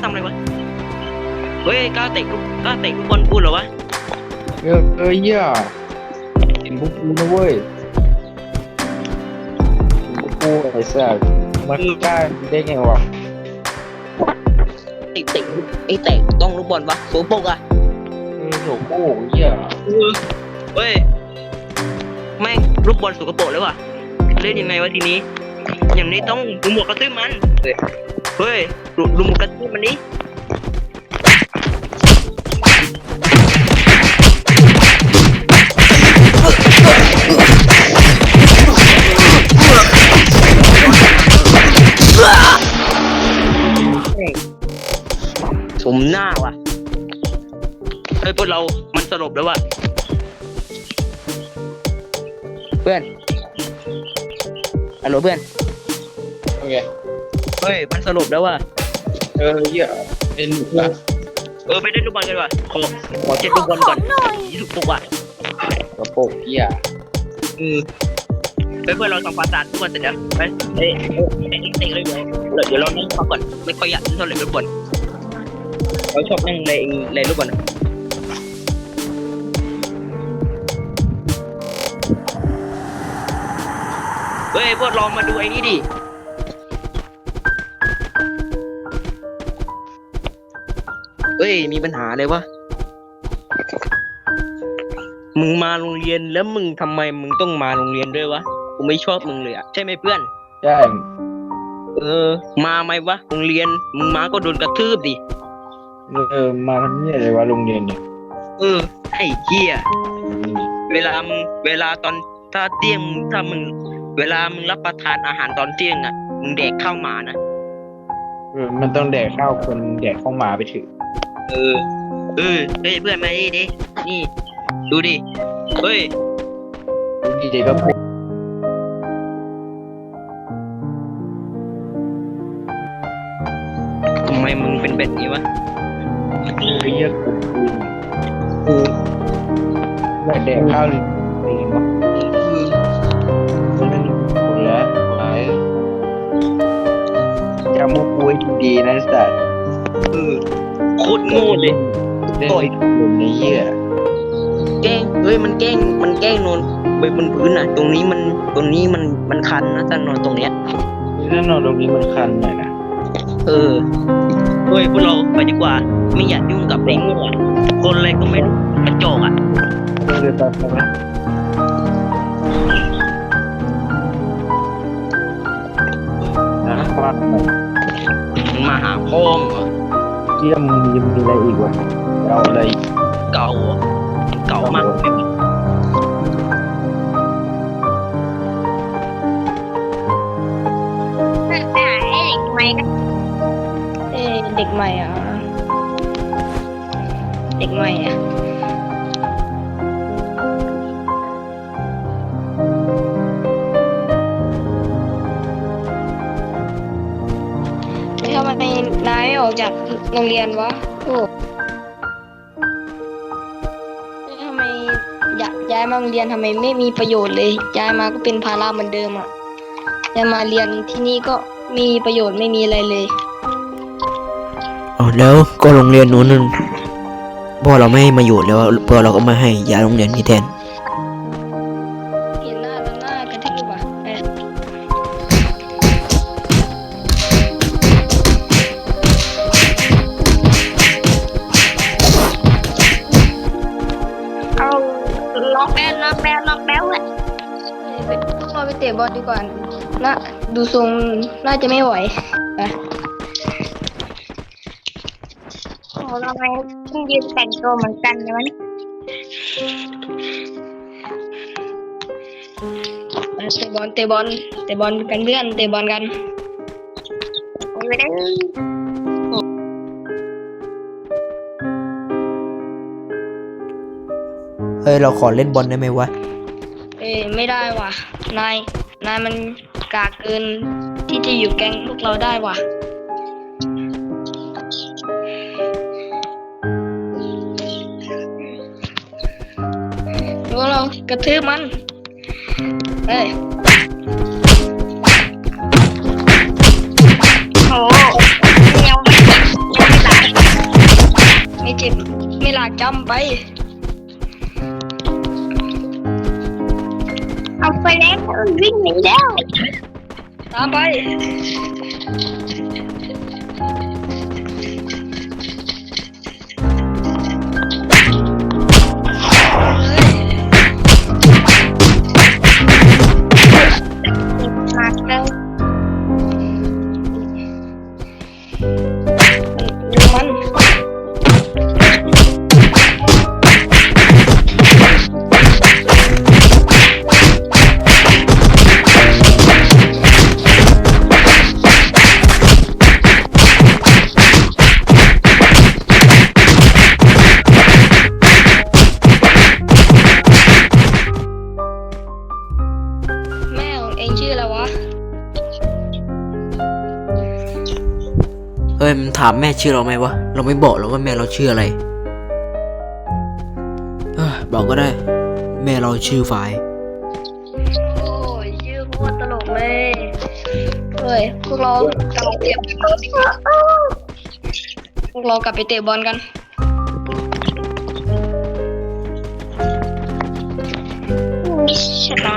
มันทำอะไรวะ เฮ้ยกล้าเตะลูกกล้าเตะลูกบอลกูเหรอวะ เออเออเหี้ยเห็นพวกกูนะเว้ยเห็นพวกกูไอ้สัสมันกล้าได้ไงวะเตะเตะไอ้เตะต้องลูกบอลวะโสโปกอะเออโถโก้เหี้ยเฮ้ย แม่งลูกบอลสกปรกเลยว่ะ เล่นยังไงวะทีนี้ อย่างนี้ต้องลุมหมวกกระตื้อมัน เฮ้ย ลุลุมหมวกกระตื้อมันนี้สมหน้าว่ะเฮ้ยพวกเรา มันสลบแล้วว่ะ เพื่อนฮัลโหลเพื่อน โอเค เฮ้ย มันสลบแล้วว่ะ เออเหี้ยเป็นหนุกละเออไปเล่นลูกบอลกันว่ะขอขอเช็ดลูกบอลก่อนยี่สิบปุกว่ะกระโปรงเหี้ยเออไปเพื่อนเราทำความสะอาดทุกวันเสร็จแล้วไปเอ้ยเอ้ยเอ้ยเตะเลยเดี๋ยวเดี๋ยวเรานั่งพักก่อนไม่ค่อยอยากเล่นเท่าไหร่ลูกบอลเราชอบนั่งในในลูกบอลเฮ้ยพวกลองมาดูไอ้นี่ดิ ย มีปัญหาเลยวะ มึงมาโรงเรียนแล้วมึงทำไมมึงต้องมาโรงเรียนด้วยวะ กูไม่ชอบมึงเลยอะใช่ไหมเพื่อน ใช่เออ มาไหมวะ โรงเรียน มึงมาก็โดนกระทืบดิ เออมาทำเหี้ยอะไรวะโรงเรียนเนี่ยเออ ไอ้เหี้ย เวลามึงเวลาตอนถ้าเที่ยงมึงถ้ามึง เวลามึงรับประทานอาหารตอนเที่ยงอะมึงแดกข้าวหมานะ เออมันต้องแดกข้าวคนแดกข้าวหมาไปถึง เออเออเฮ้ยเพื่อนมาดิดินี่ ดูดิ เฮ้ย ดีเจก็พูดทำไมมึงเป็นแบบนี้วะเออเหี้ยกูกูกูไม่แดกข้าวเลยเองวะมันคนละหลายจำพวกกูให้ดีๆนะสัตว์ เออ โคตรโง่เลยเล่นไม่ถูกในเหี้ยแกล้งเฮ้ยมันแกล้งมันแกล้งนอนไปบนพื้นอะ ตรงนี้มันตรงนี้มันมันคันนะถ้านอนตรงเนี้ยถ้านอนตรงนี้มันคันหน่อยนะเออเฮ้ยพวกเราไปดีกว่า ไม่อยากยุ่งกับไอ้โง่อะคนอะไรก็ไม่รู้กระจอกอะเดินไปไปไหมนะว่าไปมึงมาหาพ่อมึงเหรอ เยี่ยมมึงยังมีอะไรอีกำไมนายไม่ออกจากโรงเรียนวะโอ้แล้วทำไมอยากย้ายมาโรงเรียนทำไมไม่มีประโยชน์เลย ย้ายมาก็เป็นภาระเหมือนเดิมอะย้ายมาเรียนที่นี่ก็มีประโยชน์ไม่มีอะไรเลยอ๋อแล้วก็โรงเรียนนู้นนึงพ่อเราไม่ให้มาอยู่แล้วพ่อเราก็มาให้ย้ายโรงเรียนนี้แทน บอลดีกว่าน่าดูทรงน่าจะไม่ไหวไปโอ้ทำไมเพิ่งยืนแต่งตัวเหมือนกันเลยวะเนี่ยไปเตะบอลเตะบอลเตะบอลกันเพื่อนเตะบอลกันโอ้ยไม่ได้เฮ้ย เราขอเล่นบอลได้ไหมวะ เอ้ยไม่ได้ว่ะ นาย นายมันกากเกินที่จะอยู่แก๊งพวกเราได้ว่ะ พวกเรากระทืบมันเอ้ยโอ้ยังยังไม่ไม่เจ็บ ไม่ลากจำไป เอาไปแล้ววิ่งหนีแล้วตามไป เฮ้ยมันถามแม่ชื่อเราไหมวะ เราไม่บอกหรอกว่าแม่เราชื่ออะไร เอ้ยบอกก็ได้ แม่เราชื่อฝ่าย โอ้ยชื่อโคตรตลกเลยเฮ้ยพวกเรากลับไปเตะบอลดีกว่าพวกเรากลับไปเตะบอลกันมีฉลา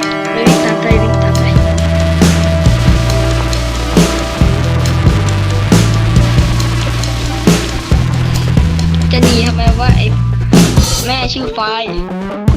Flashing Fire.